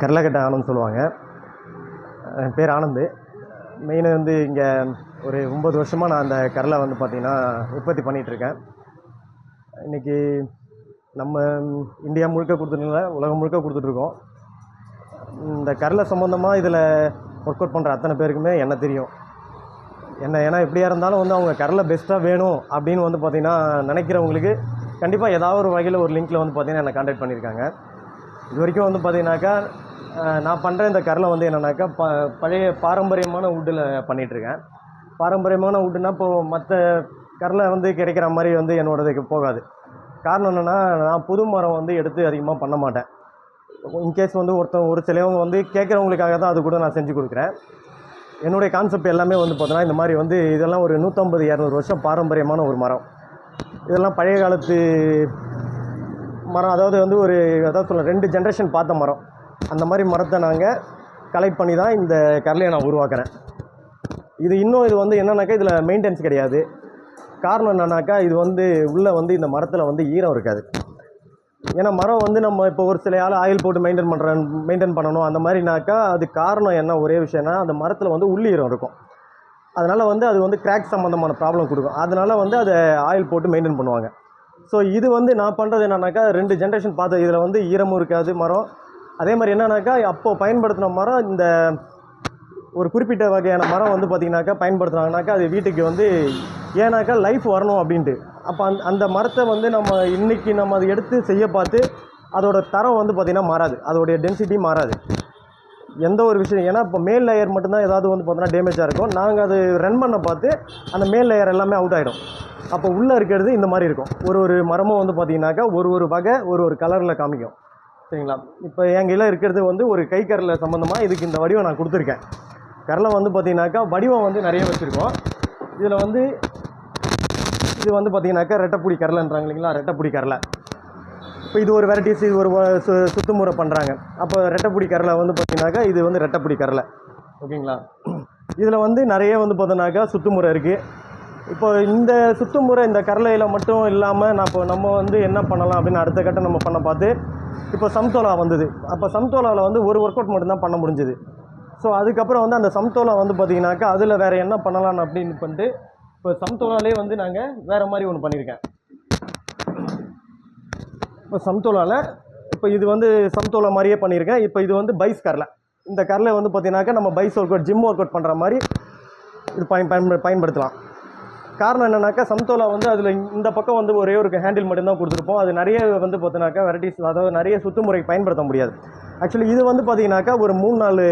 கரலக்கட்டை ஆனந்த் சொல்லுவாங்க என் பேர் ஆனந்து. மெயின் வந்து இங்கே ஒரு ஒம்பது வருஷமாக நான் அந்த கரலை வந்து பார்த்திங்கன்னா உற்பத்தி பண்ணிகிட்ருக்கேன் இன்றைக்கி நம்ம இந்தியா முழுக்க கொடுத்துருக்கல உலகம் முழுக்க கொடுத்துட்ருக்கோம் இந்த கரலை சம்மந்தமாக இதில் ஒர்க் அவுட் பண்ணுற அத்தனை பேருக்குமே என்ன தெரியும்? என்ன ஏன்னா எப்படியா இருந்தாலும் வந்து அவங்க கரலை பெஸ்ட்டாக வேணும் அப்படின்னு வந்து பார்த்திங்கன்னா நினைக்கிறவங்களுக்கு கண்டிப்பாக ஏதாவது ஒரு வகையில் ஒரு லிங்க்கில் வந்து பார்த்திங்கன்னா என்னை காண்டாக்ட் பண்ணியிருக்காங்க இது வரைக்கும் வந்து பார்த்தீங்கன்னாக்கா நான் பண்ணுற இந்த கரலை வந்து என்னென்னாக்கா ப பழைய பாரம்பரியமான வுட்டில் பண்ணிகிட்ருக்கேன் பாரம்பரியமான வுட்டுனா இப்போது மற்ற கரலை வந்து கிடைக்கிற மாதிரி வந்து என்னோடதுக்கு போகாது. காரணம் என்னென்னா நான் புது மரம் வந்து எடுத்து அதிகமாக பண்ண மாட்டேன். இன்கேஸ் வந்து ஒருத்தன் ஒரு சிலவங்க வந்து கேட்குறவங்களுக்காக தான் அது கூட நான் செஞ்சு கொடுக்குறேன். என்னுடைய கான்செப்ட் எல்லாமே வந்து பார்த்தோன்னா இந்த மாதிரி வந்து இதெல்லாம் ஒரு நூற்றம்பது இரநூறு வருஷம் பாரம்பரியமான ஒரு மரம். இதெல்லாம் பழைய காலத்து மரம் அதாவது வந்து ஒரு அதாவது சொல்ல ரெண்டு ஜென்ரேஷன் பார்த்த மரம். அந்த மாதிரி மரத்தை நாங்கள் கலெக்ட் பண்ணி தான் இந்த கரலையை நான் உருவாக்குறேன். இது இன்னும் இது வந்து என்னன்னாக்கா இதில் மெயின்டெனன்ஸ் கிடையாது. காரணம் என்னன்னாக்கா இது வந்து உள்ளே வந்து இந்த மரத்தில் வந்து ஈரம் இருக்காது. ஏன்னா மரம் வந்து நம்ம இப்போ ஒரு சில ஆள் ஆயில் போட்டு மெயின்டைன் பண்ணுறேன் மெயின்டைன் பண்ணணும் அந்த மாதிரினாக்கா அது காரணம் என்ன ஒரே விஷயம்னா அந்த மரத்தில் வந்து உள்ளீரம் இருக்கும். அதனால் வந்து அது வந்து கிராக் சம்மந்தமான ப்ராப்ளம் கொடுக்கும். அதனால் வந்து அதை ஆயில் போட்டு மெயின்டைன் பண்ணுவாங்க. ஸோ இது வந்து நான் பண்ணுறது என்னன்னாக்கா ரெண்டு ஜென்ரேஷன் பார்த்து இதில் வந்து ஈரமும் இருக்காது மரம். அதே மாதிரி என்னன்னாக்கா அப்போ பயன்படுத்தின மரம் இந்த ஒரு குறிப்பிட்ட வகையான மரம் வந்து பார்த்திங்கனாக்கா பயன்படுத்துனாங்கனாக்கா அது வீட்டுக்கு வந்து ஏன்னாக்கா லைஃப் வரணும் அப்படின்ட்டு. அப்போ அந்த அந்த மரத்தை வந்து நம்ம இன்றைக்கி நம்ம அதை எடுத்து செய்ய பார்த்து அதோட தரம் வந்து பார்த்திங்கன்னா மாறாது. அதோடைய டென்சிட்டி மாறாது. எந்த ஒரு விஷயம் ஏன்னா இப்போ மேல் லேயர் மட்டும்தான் ஏதாவது வந்து பார்த்தோன்னா டேமேஜாக இருக்கும். நாங்கள் அது ரன் பண்ண பார்த்து அந்த மேல் லேயர் எல்லாமே அவுட் ஆகிடும் அப்போ உள்ளே இருக்கிறது இந்த மாதிரி இருக்கும். ஒரு ஒரு மரமும் வந்து பார்த்திங்கனாக்கா ஒரு ஒரு வகை ஒரு ஒரு கலரில் காமிக்கும். சரிங்களா? இப்போ என் கையில் இருக்கிறது வந்து ஒரு கை கரலை சம்மந்தமாக இதுக்கு இந்த வடிவம் நான் கொடுத்துருக்கேன். கரலை வந்து பார்த்திங்கனாக்கா வடிவம் வந்து நிறைய வச்சுருக்கோம். இதில் வந்து இது வந்து பார்த்தீங்கன்னாக்கா ரெட்டைப்புடி கரலைன்றாங்க இல்லைங்களா? ரெட்டைப்புடி கரலை இப்போ இது ஒரு வெரைட்டிஸ் இது ஒரு சு சுத்துமுறை பண்ணுறாங்க அப்போ ரெட்டைப்புடி கரலை வந்து பார்த்தீங்கன்னாக்கா இது வந்து ரெட்டைப்புடி கரலை ஓகேங்களா? இதில் வந்து நிறைய வந்து பார்த்தோன்னாக்கா சுத்துமுறை இருக்குது இப்போ இந்த சுத்துமுறை இந்த கரலையில் மட்டும் இல்லாமல் நான் இப்போ நம்ம வந்து என்ன பண்ணலாம் அப்படின்னு அடுத்த கட்டம் நம்ம பண்ண பார்த்து இப்போ சம்தோலா வந்தது. அப்போ சம்தோலாவில் வந்து ஒரு ஒர்க் அவுட் மட்டும்தான் பண்ண முடிஞ்சுது. ஸோ அதுக்கப்புறம் வந்து அந்த சம்தோலா வந்து பார்த்தீங்கன்னாக்கா அதில் வேறு என்ன பண்ணலாம் அப்படின்னு பண்ணிட்டு இப்போ சம்தோலாலே வந்து நாங்கள் வேறு மாதிரி ஒன்று பண்ணியிருக்கேன். இப்போ சம்தோலாவில் இப்போ இது வந்து சம்தோலா மாதிரியே பண்ணியிருக்கேன். இப்போ இது வந்து பைஸ் கரலை இந்த கரலை வந்து பார்த்தீங்கன்னாக்கா நம்ம பைஸ் work out gym work out பண்ணுற மாதிரி இது பயன் பயன்படுத்தலாம். காரணம் என்னன்னாக்கா சம்தோலா வந்து அதில் இந்த பக்கம் வந்து ஒரே ஒரு ஹேண்டில் மட்டும்தான் கொடுத்துருப்போம். அது நிறைய வந்து பார்த்தீங்கன்னாக்கா வெரைட்டிஸ் அதாவது நிறைய சுத்துமுறை பயன்படுத்த முடியாது. ஆக்சுவலி இது வந்து பார்த்தீங்கன்னாக்கா ஒரு மூணு நாலு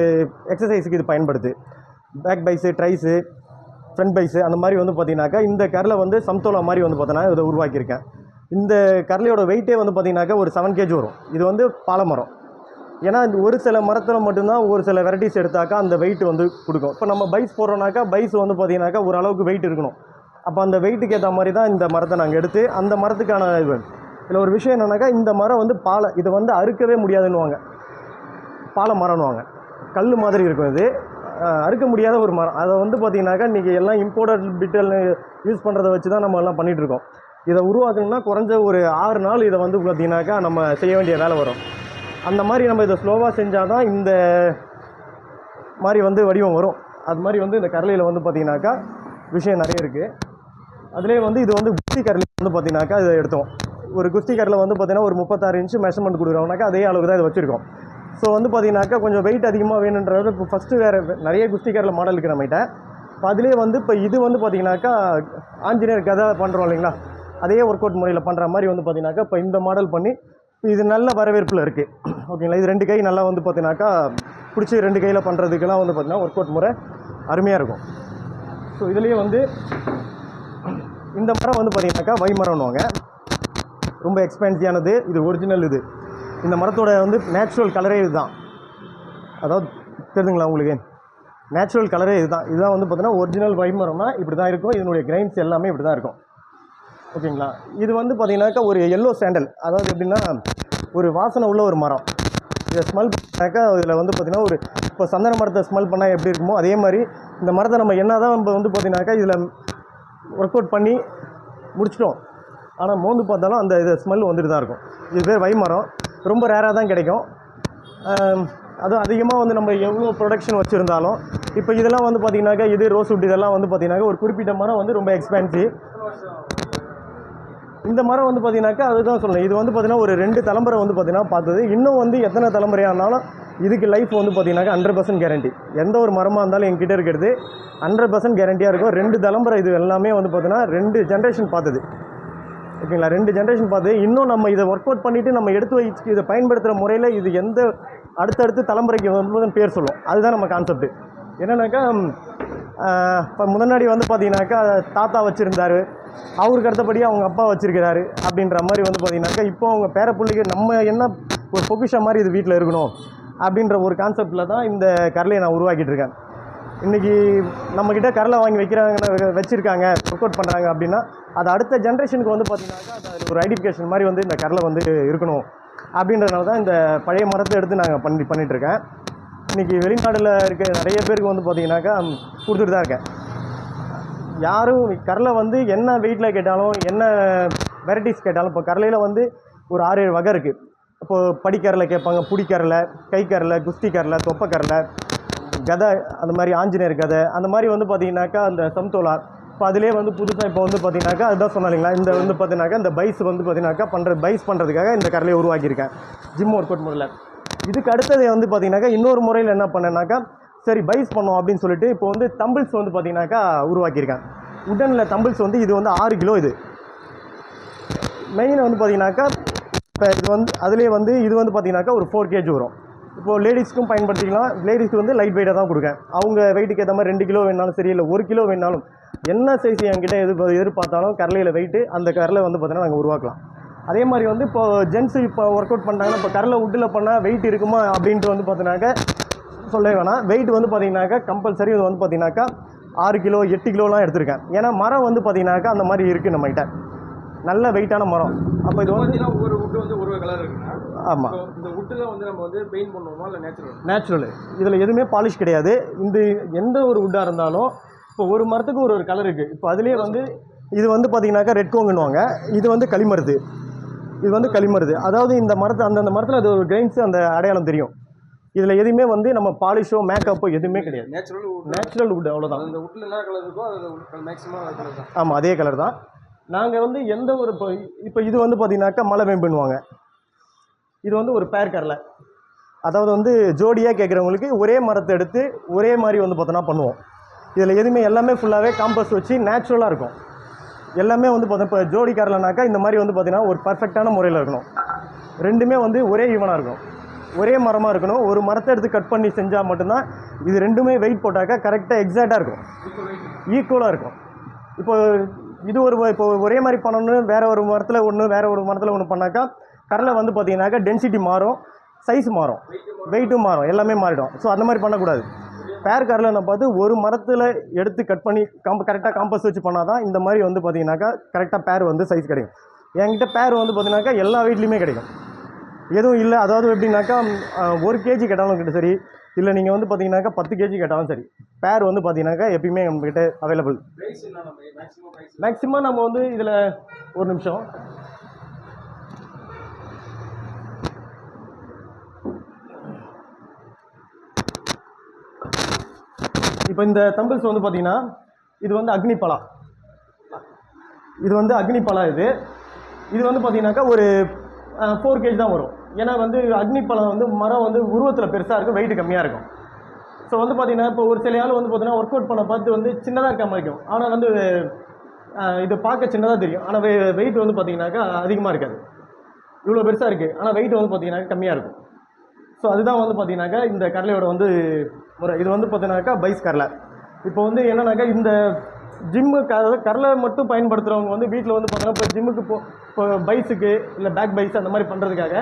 எக்ஸசைஸுக்கு இது பயன்படுது. Back byes dries front byes அந்த மாதிரி வந்து பார்த்தீங்கன்னாக்கா இந்த கரில் வந்து சம்தோலா மாதிரி வந்து பார்த்தோன்னா இதை உருவாக்கியிருக்கேன். இந்த கரலையோட வெயிட்டே வந்து பார்த்தீங்கன்னாக்கா ஒரு செவன் கேஜி வரும். இது வந்து பாலமரம். ஏன்னா இந்த ஒரு சில மரத்தில் மட்டும்தான் ஒரு சில வெரைட்டிஸ் எடுத்தாக்கா அந்த வெயிட் வந்து கொடுக்கும். இப்போ நம்ம பைஸ் போடுறோம்னாக்கா பைஸ் வந்து பார்த்தீங்கன்னாக்கா ஒரு அளவுக்கு வெயிட் இருக்கணும். அப்போ அந்த வெயிட்டுக்கு ஏற்ற மாதிரி தான் இந்த மரத்தை நாங்கள் எடுத்து அந்த மரத்துக்கான இது இதில் ஒரு விஷயம் என்னென்னாக்கா இந்த மரம் வந்து பாலை இதை வந்து அறுக்கவே முடியாதுன்னுவாங்க. பாலை மரம்னுவாங்க. கல் மாதிரி இருக்கும் இது. அறுக்க முடியாத ஒரு மரம். அதை வந்து பார்த்தீங்கன்னாக்கா இன்றைக்கி எல்லாம் இம்போர்ட்டட் பிட்டல் யூஸ் பண்ணுறதை வச்சு தான் நம்ம எல்லாம் பண்ணிகிட்டு இருக்கோம். இதை உருவாக்கணும்னா குறைஞ்ச ஒரு ஆறு நாள் இதை வந்து பார்த்திங்கனாக்கா நம்ம செய்ய வேண்டிய வேலை வரும். அந்த மாதிரி நம்ம இதை ஸ்லோவாக செஞ்சால் தான் இந்த மாதிரி வந்து வடிவம் வரும். அது மாதிரி வந்து இந்த கரலையில் வந்து பார்த்தீங்கன்னாக்கா விஷயம் நிறைய இருக்குது அதுலேயே வந்து இது வந்து குஸ்தி கரில் வந்து பார்த்தீங்கன்னாக்கா இதை எடுத்தோம். ஒரு குஸ்தி கரில் வந்து பார்த்தீங்கன்னா ஒரு முப்பத்தாறு இன்ச்சு மெஷர்மெண்ட் கொடுக்குறோம்னாக்கா அதே அளவுக்கு தான் இதை வச்சுருக்கோம். ஸோ வந்து பார்த்தீங்கன்னாக்கா கொஞ்சம் வெயிட் அதிகமாக வேணுன்றது இப்போ ஃபஸ்ட்டு வேறு நிறைய குஸ்தி கரில் மாடல் இருக்குது நம்மகிட்ட. இப்போ அதுலேயே வந்து இப்போ இது வந்து பார்த்தீங்கன்னாக்கா ஆஞ்சநேயர் கதை பண்ணுறோம் இல்லைங்களா? அதே ஒர்க் அவுட் முறையில் பண்ணுற மாதிரி வந்து பார்த்தீங்கன்னாக்கா இப்போ இந்த மாடல் பண்ணி இது நல்ல வரவேற்பில் இருக்குது ஓகேங்களா இது ரெண்டு கை நல்லா வந்து பார்த்தீங்கன்னாக்கா பிடிச்சி ரெண்டு கையில் பண்ணுறதுக்கெல்லாம் வந்து பார்த்திங்கன்னா ஒர்க் அவுட் முறை அருமையாக இருக்கும். ஸோ இதுலேயே வந்து இந்த மரம் வந்து பார்த்தீங்கன்னாக்கா வைமரம்னுவாங்க ரொம்ப எக்ஸ்பென்சிவானது இது ஒரிஜினல் இது. இந்த மரத்தோட வந்து நேச்சுரல் கலரே இதுதான். அதாவது தெரியுதுங்களா உங்களுக்கு? நேச்சுரல் கலரே இதுதான். இதுதான் வந்து பார்த்தீங்கன்னா ஒரிஜினல் வைமரம்னா இப்படி தான் இருக்கும். இதனுடைய கிரைன்ஸ் எல்லாமே இப்படி தான் இருக்கும். ஓகேங்களா? இது வந்து பார்த்தீங்கன்னாக்கா ஒரு எல்லோ சாண்டல் அதாவது எப்படின்னா ஒரு வாசனை உள்ள ஒரு மரம். இதை ஸ்மெல் பண்ணாக்கா இதில் வந்து பார்த்திங்கன்னா ஒரு இப்போ சந்தன மரத்தை ஸ்மெல் பண்ணால் எப்படி இருக்குமோ அதே மாதிரி இந்த மரத்தை நம்ம என்ன தான் நம்ம வந்து பார்த்திங்கனாக்கா இதில் ஒர்க் அவுட் பண்ணி முடிச்சிட்டோம். ஆனால் மோந்து பார்த்தாலும் அந்த இது ஸ்மெல் வந்துட்டு தான் இருக்கும். இது பேர் வைமரம் ரொம்ப ரேராக தான் கிடைக்கும். அதுவும் அதிகமாக வந்து நம்ம எவ்வளோ ப்ரொடக்ஷன் வச்சுருந்தாலும் இப்போ இதெல்லாம் வந்து பார்த்திங்கனாக்கா இது ரோஸ் உட் இதெல்லாம் வந்து பார்த்தீங்கன்னாக்கா ஒரு குறிப்பிட்ட மரம் வந்து ரொம்ப எக்ஸ்பென்சிவ் இந்த மரம் வந்து பார்த்தீங்கன்னாக்கா அதுதான் சொல்லணும் இது வந்து பார்த்தீங்கன்னா ஒரு ரெண்டு தலைமுறை வந்து பார்த்திங்கன்னா பார்த்தது. இன்னும் வந்து எத்தனை தலைமுறையாக இருந்தாலும் இதுக்கு லைஃப் வந்து பார்த்தீங்கன்னாக்கா ஹண்ட்ரட் பர்சன்ட் கேரண்டி எந்த ஒரு மரமாக இருந்தாலும் எங்கிட்ட இருக்கிறது. ஹண்ட்ரட் பர்சன்ட் கேரண்டியாக இருக்கும். ரெண்டு தலைமுறை இது எல்லாமே வந்து பார்த்தீங்கன்னா ரெண்டு ஜென்ரேஷன் பார்த்தது. ஓகேங்களா? ரெண்டு ஜென்ரேஷன் பார்த்து இன்னும் நம்ம இதை ஒர்க் அவுட் பண்ணிவிட்டு நம்ம எடுத்து வச்சு இதை பயன்படுத்துகிற முறையில் இது எந்த அடுத்தடுத்து தலைமுறைக்கு வந்து பேர் சொல்லும். அதுதான் நம்ம கான்செப்ட் என்னென்னாக்கா இப்போ முன்னாடி வந்து பார்த்தீங்கன்னாக்கா தாத்தா வச்சுருந்தாரு. அவருக்கு அடுத்தபடி அவங்க அப்பா வச்சுருக்கிறாரு அப்படின்ற மாதிரி வந்து பார்த்தீங்கன்னாக்கா இப்போ அவங்க பேர பிள்ளைக்கு நம்ம என்ன ஒரு பொக்கிஷம் மாதிரி இது வீட்டில் இருக்கணும்? அப்படின்ற ஒரு கான்செப்டில் தான் இந்த கரலையை நான் உருவாக்கிட்டு இருக்கேன் இன்றைக்கி நம்மக்கிட்ட கரலை வாங்கி வைக்கிறாங்க வச்சுருக்காங்க ஒர்க் அவுட் பண்ணுறாங்க அப்படின்னா அது அடுத்த ஜென்ரேஷனுக்கு வந்து பார்த்தீங்கன்னாக்கா அது ஒரு ஐடென்டிஃபிகேஷன் மாதிரி வந்து இந்த கரலை வந்து இருக்கணும். அப்படின்றனால தான் இந்த பழைய மரத்தை எடுத்து நாங்கள் பண்ணி பண்ணிகிட்ருக்கேன் இன்றைக்கி வெளிநாட்டில் இருக்க நிறைய பேருக்கு வந்து பார்த்திங்கனாக்கா கொடுத்துட்டு தான் இருக்கேன். யாரும் கரலை வந்து என்ன வெயிட்டில் கேட்டாலும் என்ன வெரைட்டிஸ் கேட்டாலும் இப்போ கரலையில் வந்து ஒரு ஆறு ஏழு வகை இருக்குது இப்போது படிக்கரில் கேட்பாங்க புடிக்கரலை கைக்கரலை குஸ்தி கரலை கதை அந்த மாதிரி ஆஞ்சநேயர் கதை அந்த மாதிரி வந்து பார்த்தீங்கன்னாக்கா அந்த சம்தோலா இப்போ அதிலே வந்து புதுசாக இப்போ வந்து பார்த்தீங்கன்னாக்கா அதுதான் சொன்னாலிங்களா இந்த வந்து பார்த்தீங்கன்னாக்கா இந்த பைஸ் வந்து பார்த்தீங்கன்னாக்கா பண்ணுற பைஸ் பண்ணுறதுக்காக இந்த கரலையை உருவாக்கியிருக்கேன் ஜிம் ஒர்க் அவுட் முறையில். இதுக்கு அடுத்தது வந்து பார்த்தீங்கன்னாக்கா இன்னொரு முறையில் என்ன பண்ணேன்னாக்கா சரி பைஸ் பண்ணோம் அப்படின்னு சொல்லிட்டு இப்போ வந்து தம்பிள்ஸ் வந்து பார்த்தீங்கன்னாக்கா உருவாக்கியிருக்கேன். உடனில் தம்பிள்ஸ் வந்து இது வந்து ஆறு கிலோ இது. மெயின் வந்து பார்த்தீங்கன்னாக்கா இப்போ இது வந்து அதுலேயே வந்து இது வந்து பார்த்தீங்கன்னாக்கா ஒரு ஃபோர் கேஜி வரும். இப்போது லேடிஸ்க்கும் பயன்படுத்திக்கலாம். லேடிஸ்க்கு வந்து லைட் வெயிட்டாக தான் கொடுக்கேன். அவங்க வெயிட்டுக்கு ஏற்ற மாதிரி ரெண்டு கிலோ வேணாலும் சரி இல்லை ஒரு கிலோ வேணாலும் என்ன சைஸ் என்கிட்ட எது எதிர்பார்த்தாலும் கரலையில் வெயிட்டு அந்த கரலை வந்து பார்த்திங்கன்னா நாங்கள் உருவாக்கலாம். அதே மாதிரி வந்து இப்போ ஜென்ஸு இப்போ ஒர்க் அவுட் பண்ணாங்கன்னா இப்போ கரலை உட்டில் பண்ணால் வெயிட் இருக்குமா அப்படின்ட்டு வந்து பார்த்தீங்கன்னாக்கா சொல்லவே வேணாம். வெயிட் வந்து பார்த்திங்கனாக்கா கம்பல்சரி இது வந்து பார்த்திங்கனாக்கா ஆறு கிலோ எட்டு கிலோலாம் எடுத்திருக்கேன். ஏன்னா மரம் வந்து பார்த்திங்கனாக்கா அந்த மாதிரி இருக்குது நம்மகிட்ட. நல்ல வெயிட்டான மரம். அப்போ இது வந்து ஒவ்வொரு வுட்டு வந்து ஒரு கலர் இருக்குன்னா ஆமாம் இந்த வுட்டில் வந்து நம்ம வந்து பெயிண்ட் பண்ணுவோமா இல்லை நேச்சுரல் நேச்சுரல் இதில் எதுவுமே பாலிஷ் கிடையாது. இந்த எந்த ஒரு வுட்டாக இருந்தாலும் இப்போ ஒரு மரத்துக்கு ஒரு ஒரு கலர் இருக்குது இப்போ அதுலேயே வந்து இது வந்து பார்த்தீங்கன்னாக்கா ரெட் கோங்குன்னுவாங்க. இது வந்து களிமருது. இது வந்து களிமருது. அதாவது இந்த மரத்தை அந்தந்த மரத்தில் அது ஒரு கிரைன்ஸ் அந்த அடையாளம் தெரியும். இதில் எதுவுமே வந்து நம்ம பாலிஷோ மேக்கப்போ எதுவுமே கிடையாது. நேச்சுரல் நேச்சுரல் வுட் அவ்வளோதான் அந்த வுட்டில் என்ன கலர் இருக்கோ அது மேக்ஸிமம் ஆமாம் அதே கலர் தான். நாங்கள் வந்து எந்த ஒரு இப்போ இப்போ இது வந்து பார்த்தீங்கன்னாக்கா மலை வேம்புன்னுவாங்க. இது வந்து ஒரு பேர் கரலை. அதாவது வந்து ஜோடியாக கேட்குறவங்களுக்கு ஒரே மரத்தை எடுத்து ஒரே மாதிரி வந்து பார்த்தோன்னா பண்ணுவோம். இதில் எதுவுமே எல்லாமே ஃபுல்லாகவே காம்பஸ் வச்சு நேச்சுரலாக இருக்கும். எல்லாமே வந்து பார்த்தோம் இப்போ ஜோடி கரலைனாக்கா இந்த மாதிரி வந்து பார்த்திங்கன்னா ஒரு பர்ஃபெக்டான முறையில் இருக்கணும். ரெண்டுமே வந்து ஒரே ஈவனாக இருக்கும். ஒரே மரமாக இருக்கணும். ஒரு மரத்தை எடுத்து கட் பண்ணி செஞ்சால் மட்டும்தான் இது ரெண்டுமே வெயிட் போட்டாக்கா கரெக்டாக எக்ஸாக்டாக இருக்கும். ஈக்குவலாக இருக்கும். இப்போ இது ஒரு இப்போ ஒரே மாதிரி பண்ணணும்னு வேறு ஒரு மரத்தில் ஒன்று வேறு ஒரு மரத்தில் ஒன்று பண்ணாக்கா கரலை வந்து பார்த்தீங்கன்னாக்கா டென்சிட்டி மாறும் சைஸ் மாறும் வெயிட்டும் மாறும் எல்லாமே மாறிடும். ஸோ அந்த மாதிரி பண்ணக்கூடாது. பேர் கரலை பார்த்து ஒரு மரத்தில் எடுத்து கட் பண்ணி காம்ப கரெக்டாக காம்பஸ் வச்சு பண்ணால் தான் இந்த மாதிரி வந்து பார்த்தீங்கன்னாக்கா கரெக்டாக பேர் வந்து சைஸ் கிடைக்கும். என்கிட்ட பேர் வந்து பார்த்தீங்கன்னாக்கா எல்லா வீட்லேயுமே கிடைக்கும். எதுவும் இல்லை. அதாவது எப்படின்னாக்கா ஒரு கேஜி கேட்டாலும் கிட்ட சரி இல்லை நீங்கள் வந்து பார்த்தீங்கன்னாக்கா பத்து கேஜி கேட்டாலும் சரி பேர் வந்து பார்த்தீங்கன்னாக்கா எப்பயுமே நம்மக்கிட்ட அவைலபிள் நம்ம மேக்ஸிமம் மேக்ஸிமம் நம்ம வந்து இதில் ஒரு நிமிஷம். இப்போ இந்த தம்பிள்ஸ் வந்து பார்த்தீங்கன்னா இது வந்து அக்னிப்பலா இது வந்து அக்னிப்பலா இது. இது வந்து பார்த்தீங்கன்னாக்கா ஒரு ஃபோர் கேஜ் தான் வரும். ஏன்னா வந்து அக்னிப்பழம் வந்து மரம் வந்து உருவத்தில் பெருசாக இருக்கும் வெயிட் கம்மியாக இருக்கும். ஸோ வந்து பார்த்தீங்கன்னா இப்போ ஒரு சில ஆள் வந்து பார்த்தீங்கன்னா ஒர்க் அவுட் பண்ண பார்த்து வந்து சின்னதாக இருக்க மாதிரி இருக்கும் ஆனால் வந்து இது பார்க்க சின்னதாக தெரியும். ஆனால் வெ வெயிட் வந்து பார்த்தீங்கன்னாக்கா அதிகமாக இருக்காது. இவ்வளோ பெருசாக இருக்குது ஆனால் வெயிட் வந்து பார்த்தீங்கன்னாக்கா கம்மியாக இருக்கும். ஸோ அதுதான் வந்து பார்த்தீங்கன்னாக்கா இந்த கடலையோட வந்து முறை. இது வந்து பார்த்தீங்கன்னாக்கா பைஸ் கடலை. இப்போ வந்து என்னன்னாக்கா இந்த ஜிம்மு க கடலை மட்டும் பயன்படுத்துகிறவங்க வந்து வீட்டில் வந்து பார்த்தீங்கன்னா இப்போ ஜிம்முக்கு போ இப்போ பைஸுக்கு இல்லை பேக் பைஸ் அந்த மாதிரி பண்ணுறதுக்காக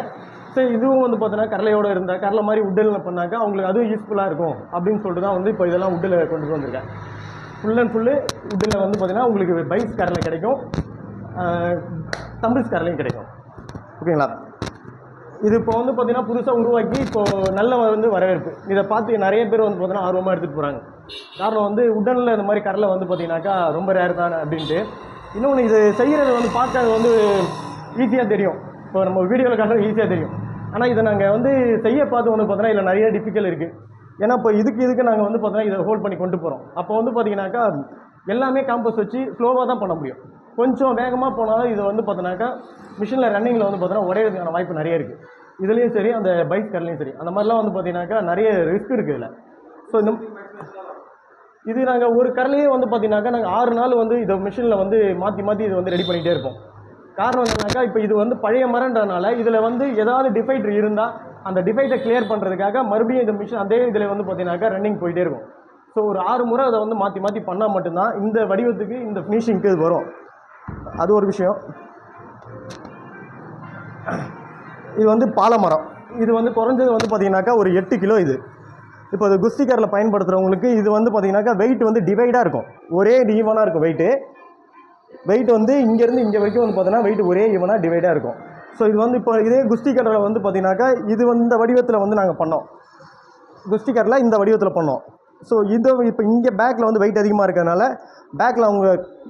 ஸோ இதுவும் வந்து பார்த்தோன்னா கடலையோடு இருந்தால் கடலை மாதிரி உட்டில் பண்ணாக்கா அவங்களுக்கு அதுவும் யூஸ்ஃபுல்லாக இருக்கும் அப்படின்னு சொல்லிட்டு தான் வந்து இப்போ இதெல்லாம் உட்டில் கொண்டு வந்திருக்கேன். ஃபுல் அண்ட் ஃபுல்லு உட்டில் வந்து பார்த்திங்கன்னா உங்களுக்கு பைஸ் கடலை கிடைக்கும். தம்பிள்ஸ் கடலையும் கிடைக்கும். ஓகேங்களா இது இப்போ வந்து பார்த்திங்கன்னா புதுசாக உருவாக்கி இப்போது நல்ல வந்து வரவேற்பு. இதை பார்த்து நிறைய பேர் வந்து பார்த்தீங்கன்னா ஆர்வமாக எடுத்துகிட்டு போகிறாங்க காரணம் வந்து உடனில் இந்த மாதிரி கடலை வந்து பார்த்தீங்கன்னாக்கா ரொம்ப ரேர் தானே அப்படின்ட்டு. இன்னொன்று இது செய்கிறது வந்து பார்க்க அது வந்து ஈஸியாக தெரியும். இப்போ நம்ம வீடியோவில் காட்டுறது ஈஸியாக தெரியும். ஆனால் இதை நாங்கள் வந்து செய்ய பார்த்து ஒன்று பார்த்தோன்னா இதில் நிறைய டிஃபிகல் இருக்குது ஏன்னா இப்போ இதுக்கு இதுக்கு நாங்கள் வந்து பார்த்தோன்னா இதை ஹோல்ட் பண்ணி கொண்டு போகிறோம் அப்போ வந்து பார்த்தீங்கன்னாக்கா எல்லாமே காம்பஸ் வச்சு ஸ்லோவாக தான் பண்ண முடியும். கொஞ்சம் வேகமாக போனாலும் இது வந்து பார்த்தோன்னாக்கா மிஷினில் ரன்னிங்கில் வந்து பார்த்தோன்னா உடையிறதுக்கான வாய்ப்பு நிறைய இருக்குது இதுலேயும் சரி அந்த பைக் கார்லேயும் சரி. அந்த மாதிரிலாம் வந்து பார்த்தீங்கன்னாக்கா நிறைய ரிஸ்க் இருக்குது இதில். ஸோ இந்த இது நாங்கள் ஒரு கரலையே வந்து பார்த்தீங்கன்னாக்கா நாங்கள் ஆறு நாள் வந்து இதை மிஷினில் வந்து மாற்றி மாற்றி இதை வந்து ரெடி பண்ணிகிட்டே இருப்போம். காரணம் என்னன்னாக்கா இப்போ இது வந்து பழைய மரன்றதுனால இதில் வந்து ஏதாவது டிஃபைட் இருந்தால் அந்த டிஃபைட்டை கிளியர் பண்ணுறதுக்காக மறுபடியும் இந்த மிஷின் அதே இதில் வந்து பார்த்தீங்கன்னாக்கா ரன்னிங் போயிட்டே இருக்கும். ஸோ ஒரு ஆறு முறை அதை வந்து மாற்றி மாற்றி பண்ணால் மட்டும்தான் இந்த வடிவத்துக்கு இந்த ஃபினிஷிங்க்கு இது வரும். அது ஒரு விஷயம். இது வந்து பாலமரம். இது வந்து குறைஞ்சது வந்து பார்த்தீங்கன்னாக்கா ஒரு எட்டு கிலோ இது. இப்போ அது குஸ்திகரில் பயன்படுத்துகிறவங்களுக்கு இது வந்து பார்த்தீங்கன்னாக்கா வெயிட் வந்து டிவைடாக இருக்கும். ஒரே ஈவனாக இருக்கும் வெயிட்டு வெயிட் வந்து இங்கேருந்து இங்கே வரைக்கும் வந்து பார்த்தீங்கன்னா வெயிட் ஒரே ஈவனாக டிவைடாக இருக்கும். ஸோ இது வந்து இப்போ இதே குஸ்திகரில் வந்து பார்த்தீங்கன்னாக்கா இது வந்து இந்த வடிவத்தில் வந்து நாங்கள் பண்ணோம். குஸ்திகரில் இந்த வடிவத்தில் பண்ணோம். ஸோ இது இப்போ இங்கே பேக்கில் வந்து வெயிட் அதிகமாக இருக்கிறதுனால பேக்கில் அவங்க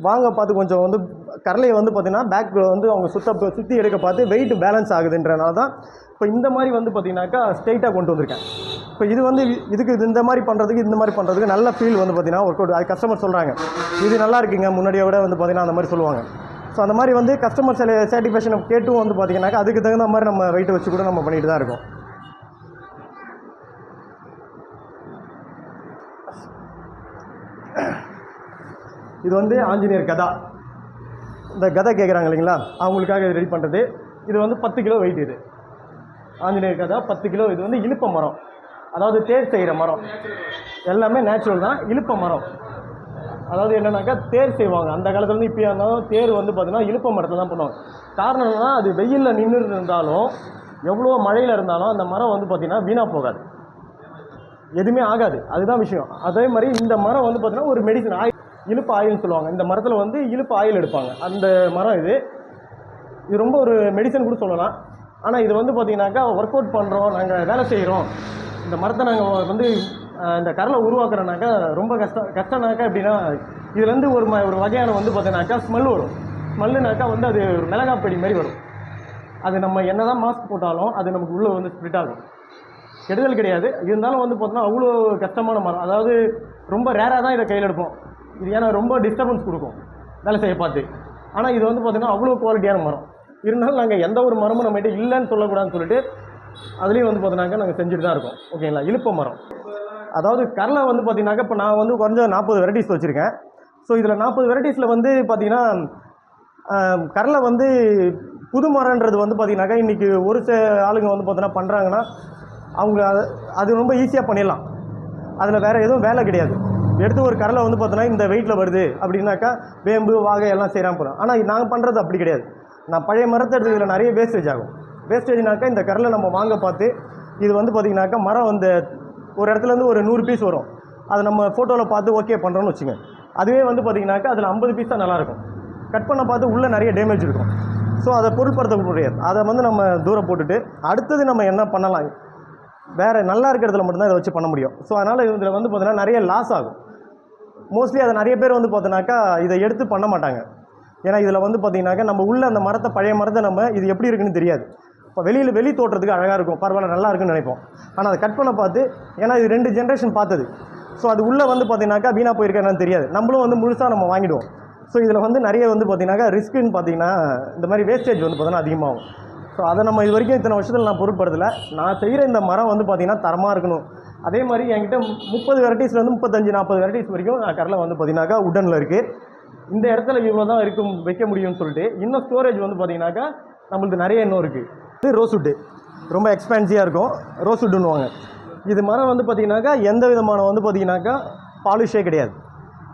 வாங்க பார்த்து கொஞ்சம் வந்து கரலையை வந்து பார்த்திங்கன்னா பேக்கில் வந்து அவங்க சுத்த சுற்றி எடுக்க பார்த்து வெயிட் பேலன்ஸ் ஆகுதுன்றனால தான் இப்போ இந்த மாதிரி வந்து பார்த்திங்கனாக்கா ஸ்ட்ரெயிட்டாக கொண்டு வந்திருக்கேன். இப்போ இது வந்து இதுக்கு இது இந்த மாதிரி பண்ணுறதுக்கு இந்த மாதிரி பண்ணுறதுக்கு நல்ல ஃபீல் வந்து பார்த்தீங்கன்னா ஒர்க் அவுட் அது கஸ்டமர் சொல்கிறாங்க இது நல்லா இருக்குங்க முன்னாடியை விட வந்து பார்த்திங்கன்னா அந்த மாதிரி சொல்லுவாங்க. ஸோ அந்த மாதிரி வந்து கஸ்டமர் சாட்டிஸ்ஃபேக்ஷனை கேட்டும் வந்து பார்த்தீங்கன்னாக்கா அதுக்கு தகுந்த மாதிரி நம்ம வெயிட் வச்சு கூட நம்ம பண்ணிட்டு தான் இருக்கோம். இது வந்து ஆஞ்சநேயர் கதா. இந்த கதை கேட்குறாங்க இல்லைங்களா? அவங்களுக்காக ரெடி பண்ணுறது இது வந்து பத்து கிலோ வெயிட் இது. ஆஞ்சநேயர் கதா பத்து கிலோ இது வந்து இழுப்ப மரம். அதாவது தேர் செய்கிற மரம். எல்லாமே நேச்சுரல் தான் இழுப்ப மரம். அதாவது என்னென்னாக்கா தேர் செய்வாங்க. அந்த காலத்துலேருந்து இப்போ இருந்தாலும் தேர் வந்து பார்த்தீங்கன்னா இழுப்ப மரத்தில் தான் பண்ணுவாங்க. காரணம் என்னன்னா அது வெயிலில் நின்று இருந்தாலும் எவ்வளோ மழையில் இருந்தாலும் அந்த மரம் வந்து பார்த்திங்கன்னா வீணாக போகாது. எதுவுமே ஆகாது. அதுதான் விஷயம். அதே மாதிரி இந்த மரம் வந்து பார்த்தீங்கன்னா ஒரு மெடிசன் ஆயில் இழுப்பு ஆயில்னு சொல்லுவாங்க. இந்த மரத்தில் வந்து இழுப்பு ஆயில் எடுப்பாங்க. அந்த மரம் இது. இது ரொம்ப ஒரு மெடிசன் கூட சொல்லலாம். ஆனால் இது வந்து பார்த்திங்கனாக்கா ஒர்க் அவுட் பண்ணுறோம் நாங்கள் வேலை செய்கிறோம் இந்த மரத்தை நாங்கள் வந்து இந்த கரலை உருவாக்குறோனாக்கா ரொம்ப கஷ்டம் கஷ்டம்னாக்கா எப்படின்னா இதுலேருந்து ஒரு ம ஒரு வகையான வந்து பார்த்தீங்கன்னாக்கா ஸ்மெல் வரும். ஸ்மெல்லுனாக்கா வந்து அது ஒரு மிளகாய் பொடி மாதிரி வரும். அது நம்ம என்ன தான் மாஸ்க் போட்டாலும் அது நமக்கு உள்ளே வந்து ஸ்ப்ரிட் ஆகும். கெடுதல் கிடையாது. இருந்தாலும் வந்து பார்த்தோன்னா அவ்வளோ கஷ்டமான மரம். அதாவது ரொம்ப ரேராக தான் இதை கையில் எடுப்போம். இது ஏன்னா ரொம்ப டிஸ்டர்பன்ஸ் கொடுக்கும் வேலை செய்ய பார்த்து. ஆனால் இது வந்து பார்த்திங்கன்னா அவ்வளோ குவாலிட்டியான மரம். இருந்தாலும் நாங்கள் எந்த ஒரு மரமும் நம்மகிட்ட இல்லைன்னு சொல்லக்கூடாதுன்னு சொல்லிட்டு அதுலேயும் வந்து பார்த்தீங்கன்னாக்கா நாங்கள் செஞ்சுட்டு தான் இருக்கோம். ஓகேங்களா இழுப்ப மரம். அதாவது கரலை வந்து பார்த்திங்கனாக்கா இப்போ நான் வந்து கொஞ்சம் நாற்பது வெரைட்டிஸ் வச்சுருக்கேன். ஸோ இதில் நாற்பது வெரைட்டிஸில் வந்து பார்த்திங்கன்னா கரலை வந்து புது மரன்றது வந்து பார்த்திங்கனாக்கா இன்றைக்கி ஒரு சில ஆளுங்க வந்து பார்த்தீங்கன்னா பண்ணுறாங்கன்னா அவங்க அது ரொம்ப ஈஸியாக பண்ணிடலாம். அதில் வேறு எதுவும் வேலை கிடையாது. எடுத்து ஒரு கரலை வந்து பார்த்தோன்னா இந்த வெயிட்டில் வருது அப்படின்னாக்கா வேம்பு வாகை எல்லாம் செய்கிறாம போகிறோம் ஆனால் நாங்கள் பண்ணுறது அப்படி கிடையாது. நான் பழைய மரத்தை எடுத்து இதில் நிறைய வேஸ்டேஜ் ஆகும். வேஸ்டேஜ்னாக்கா இந்த கரலை நம்ம வாங்க பார்த்து இது வந்து பார்த்திங்கனாக்கா மரம் வந்து ஒரு இடத்துலேருந்து ஒரு நூறு பீஸ் வரும். அதை நம்ம ஃபோட்டோவில் பார்த்து ஓகே பண்ணுறோன்னு வச்சுங்க அதுவே வந்து பார்த்திங்கனாக்கா அதில் ஐம்பது பீஸ் தான் நல்லாயிருக்கும் கட் பண்ண பார்த்து உள்ளே நிறைய டேமேஜ் இருக்கும். ஸோ அதை பொருட்படுத்த முடியாது. அதை வந்து நம்ம தூரம் போட்டுட்டு அடுத்தது நம்ம என்ன பண்ணலாம்? வேறு நல்லா இருக்கிறதுல மட்டும்தான் இதை வச்சு பண்ண முடியும். ஸோ அதனால் இதில் வந்து பார்த்தீங்கன்னா நிறைய லாஸ் ஆகும். மோஸ்ட்லி அதை நிறைய பேர் வந்து பார்த்தோன்னாக்கா இதை எடுத்து பண்ண மாட்டாங்க. ஏன்னா இதில் வந்து பார்த்திங்கனாக்கா நம்ம உள்ள அந்த மரத்தை பழைய மரத்தை நம்ம இது எப்படி இருக்குன்னு தெரியாது. இப்போ வெளியில் வெளி தோற்றத்துக்கு அழகாக இருக்கும். பரவாயில்ல நல்லா இருக்குன்னு நினைப்போம். ஆனால் அதை கட் பண்ண பார்த்து ஏன்னா இது ரெண்டு ஜென்ரேஷன் பார்த்தது. ஸோ அது உள்ளே வந்து பார்த்தீங்கன்னாக்கா வீணாக போயிருக்கா தெரியாது. நம்மளும் வந்து முழுசாக நம்ம வாங்கிடுவோம். ஸோ இதில் வந்து நிறைய வந்து பார்த்தீங்கன்னாக்கா ரிஸ்க்குன்னு பார்த்தீங்கன்னா இந்த மாதிரி வேஸ்டேஜ் வந்து பார்த்தீங்கன்னா அதிகமாகும். ஸோ அதை நம்ம இது வரைக்கும் இத்தனை வருஷத்தில் நான் பொருட்படுத்தலை. நான் செய்கிற இந்த மரம் வந்து பார்த்திங்கன்னா தரமாக இருக்கணும். அதே மாதிரி என்கிட்ட முப்பது வெரைட்டிஸ்லேருந்து முப்பத்தஞ்சு நாற்பது வெரைட்டிஸ் வரைக்கும் நான் கரில் வந்து பார்த்தீங்கன்னாக்கா உடனில் இருக்குது இந்த இடத்துல இவ்வளோ தான் இருக்கும் வைக்க முடியும்னு சொல்லிட்டு. இன்னும் ஸ்டோரேஜ் வந்து பார்த்தீங்கன்னாக்கா நம்மளுக்கு நிறைய இன்னும் இருக்குது இது ரோஸ்வுட்டு ரொம்ப எக்ஸ்பென்சிவாக இருக்கும். ரோஸ்வுட்டுன்னுவாங்க இது மரம் வந்து பார்த்தீங்கன்னாக்கா எந்த விதமான வந்து பார்த்தீங்கன்னாக்கா பாலிஷே கிடையாது.